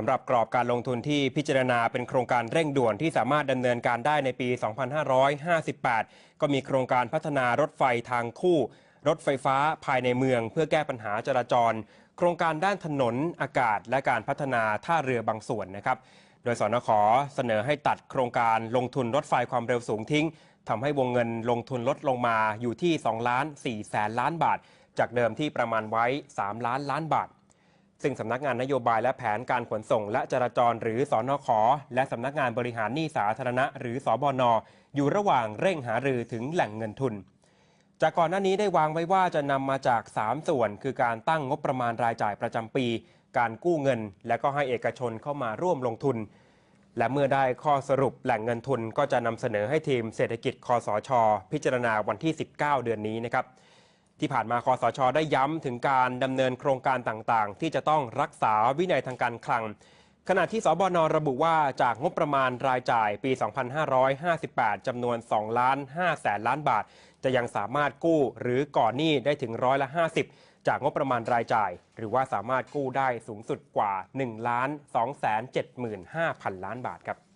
สำหรับกรอบการลงทุนที่พิจารณาเป็นโครงการเร่งด่วนที่สามารถดำเนินการได้ในปี 2558 ก็มีโครงการพัฒนารถไฟทางคู่ รถไฟฟ้าภายในเมือง เพื่อแก้ปัญหาจราจร โครงการด้านถนนอากาศ และการพัฒนาท่าเรือบางส่วนนะครับ โดยสนขเสนอให้ตัดโครงการลงทุนรถไฟความเร็วสูงทิ้งทำให้วงเงินลงทุนลดลงมาอยู่ที่2ล้าน4แสนล้านบาท จากเดิมที่ประมาณไว้ 3 ล้านล้านบาท ซึ่งสำนักงานนโยบายและแผนการขนส่ง และจราจรหรือสอนขและสำนักงานบริหารหนี้สาธารณะ หรือสอบนอยู่ระหว่างเร่งหารือถึงแหล่งเงินทุน จากก่อนหน้านี้ได้วางไว้ว่าจะนำมาจาก 3 ส่วน คือการตั้งงบประมาณรายจ่ายประจำปี การกู้เงิน และก็ให้เอกชนเข้ามาร่วมลงทุน และเมื่อได้ข้อสรุปแหล่งเงินทุน ก็จะนำเสนอให้ทีมเศรษฐกิจคอสช พิจารณาวันที่ 19 เดือนนี้นะครับ ที่ผ่านมาคอสช ได้ย้ำถึงการดำเนินโครงการต่างๆ ที่จะต้องรักษาวินัยทางการคลัง ขณะที่สบนระบุว่าจากงบประมาณรายจ่ายปี 2558 จำนวน 2 ล้าน5แสนล้านบาท จะยังสามารถกู้หรือก่อนหนี้ได้ถึงร้อยละ 50 จากงบประมาณรายจ่าย หรือว่าสามารถกู้ได้สูงสุดกว่า 1 ล้าน2 7 5 0 0 0 ล้านบาทครับ